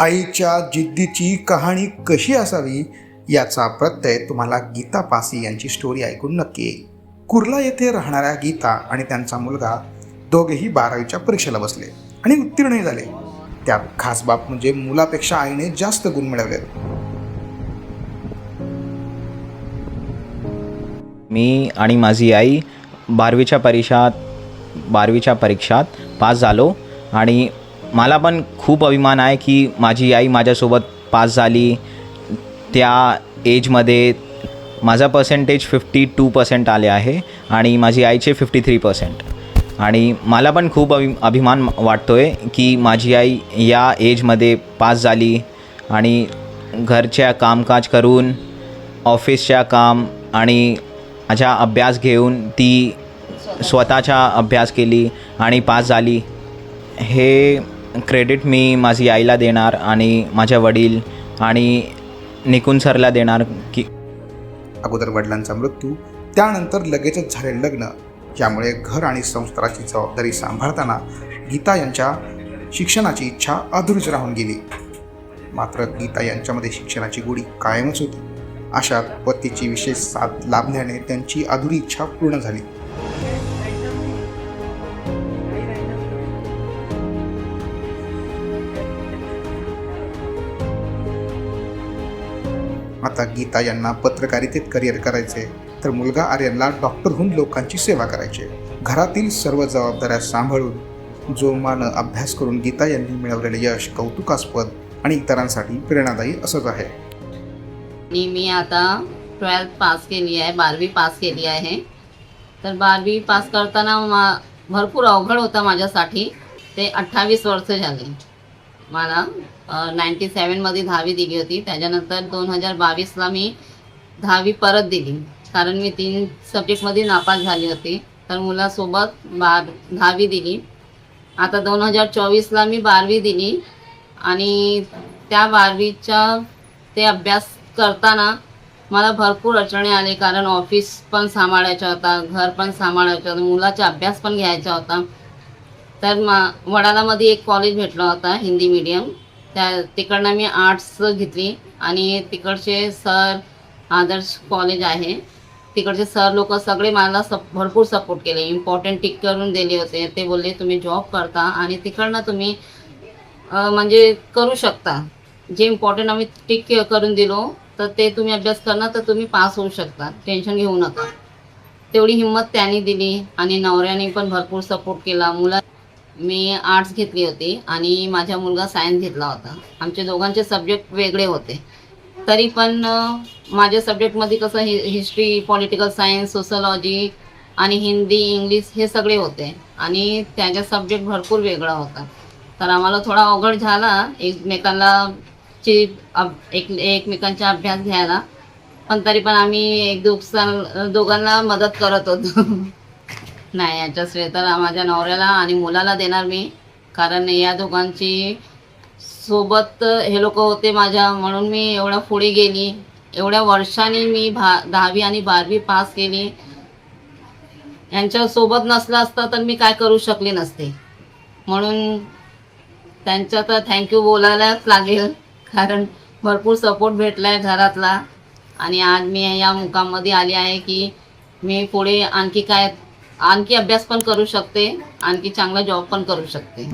आईच्या जिद्दीची कहाणी कशी असावी याचा प्रत्यय तुम्हाला गीता पासी यांची स्टोरी ऐकून नक्की येईल. कुर्ला येथे राहणाऱ्या गीता आणि त्यांचा मुलगा दोघेही बारावीच्या परीक्षेला बसले आणि उत्तीर्णही झाले. त्यात खास बाब म्हणजे मुलापेक्षा आईने जास्त गुण मिळवले मी आणि माझी आई बारावीच्या परीक्षात बारावीच्या परीक्षात पास झालो आणि मला पण खूप अभिमान आहे की माझी आई माझ्यासोबत पास झाली. त्या एजमध्ये माझा पर्सेंटेज फिफ्टी टू पर्सेंट आले आहे आणि माझी आईचे फिफ्टी थ्री पर्सेंट आणि मला पण खूप अभि अभिमान वाटतो आहे की माझी आई या एजमध्ये पास झाली आणि घरच्या कामकाज करून ऑफिसच्या काम आणि माझा अभ्यास घेऊन ती स्वतःचा अभ्यास केली आणि पास झाली. हे क्रेडिट मी माझी आईला देणार आणि माझ्या वडील आणि निकुन सरला देणार की अगोदर वडिलांचा मृत्यू त्यानंतर लगेचच झालेलं लग्न यामुळे घर आणि संस्काराची जबाबदारी सांभाळताना गीता यांच्या शिक्षणाची इच्छा अधुरीच राहून गेली. मात्र गीता यांच्यामध्ये शिक्षणाची गोडी कायमच होती. अशात पतीची विशेष साथ लाभल्याने त्यांची अधुरी इच्छा पूर्ण झाली. आता गीता यांना पत्रकारितेत करिअर करायचे तर मुलगा आर्यनला डॉक्टर होऊन लोकांची सेवा करायची. घरातील सर्व जबाबदाऱ्या सांभाळून जोमानं अभ्यास करून गीता यांनी मिळवलेले यश कौतुकास्पद आणि इतरांसाठी प्रेरणादायी असंच आहे. मी आता ट्वेल्थ पास केली आहे बारावी पास केली आहे. तर बारावी पास करताना मा भरपूर अवघड होता माझ्यासाठी. ते अठ्ठावीस वर्ष झाले. मला नाईन्टी सेवनमध्ये दहावी दिली होती. त्याच्यानंतर दोन हजार बावीसला मी दहावी परत दिली. कारण मी तीन सब्जेक्टमध्ये नापास झाली होती. तर मुलासोबत बार दहावी दिली. आता दोन हजार चोवीसला मी बारावी दिली. आणि त्या बारावीच्या ते अभ्यास करताना मला भरपूर अडचणी आली कारण ऑफिस पण सांभाळायचा होता घर पण सांभाळायचं होतं मुलाचा अभ्यास पण घ्यायचा होता. तर मा वडालामध्ये एक कॉलेज भेटला होता हिंदी मीडियम त्या तिकडनं मी आर्ट्स घेतली आणि तिकडचे सर आदर्श कॉलेज आहे. तिकडचे सर लोक सगळे मला सप भरपूर सपोर्ट केले. इम्पॉर्टंट टिक करून दिले होते. ते बोलले तुम्ही जॉब करता आणि तिकडनं तुम्ही म्हणजे करू शकता. जे इम्पॉर्टंट आम्ही टिक करून दिलो तर ते तुम्ही अभ्यास करणार तर तुम्ही पास होऊ शकता. टेन्शन घेऊ नका. तेवढी हिंमत त्यांनी दिली आणि नवऱ्याने पण भरपूर सपोर्ट केला. मुला मी आर्ट्स घेतली होती आणि माझा मुलगा सायन्स घेतला होता. आमचे दोघांचे सब्जेक्ट वेगळे होते. तरी पण माझ्या सब्जेक्टमध्ये कसं हि हिस्ट्री पॉलिटिकल सायन्स सोशलॉजी आणि हिंदी इंग्लिश हे सगळे होते. आणि त्याचा सब्जेक्ट भरपूर वेगळा होता. तर आम्हाला थोडा अवघड झाला एकमेकांना ची अब एक एकमेकांचा अभ्यास घ्यायला. पण तरी पण आम्ही एक दुसऱ्या दोघांना मदत करत होतो. नाही याच्या श्वेताला माझ्या नवऱ्याला आणि मुलाला देणार मी. कारण या दोघांची सोबत हे लोक होते माझ्या म्हणून मी एवढ्या पुढे गेली. एवढ्या वर्षांनी मी भा दहावी आणि बारावी पास केली. यांच्यासोबत नसलं असतं तर मी काय करू शकले नसते. म्हणून त्यांच्या तर थँक्यू बोलायलाच लागेल. कारण भरपूर सपोर्ट भेटला आहे घरातला. आणि आज मी या मुकामध्ये आली आहे की मी पुढे आणखी काय आणखी अभ्यास पण करू शकते आणखी चांगला जॉब पण करू शकते.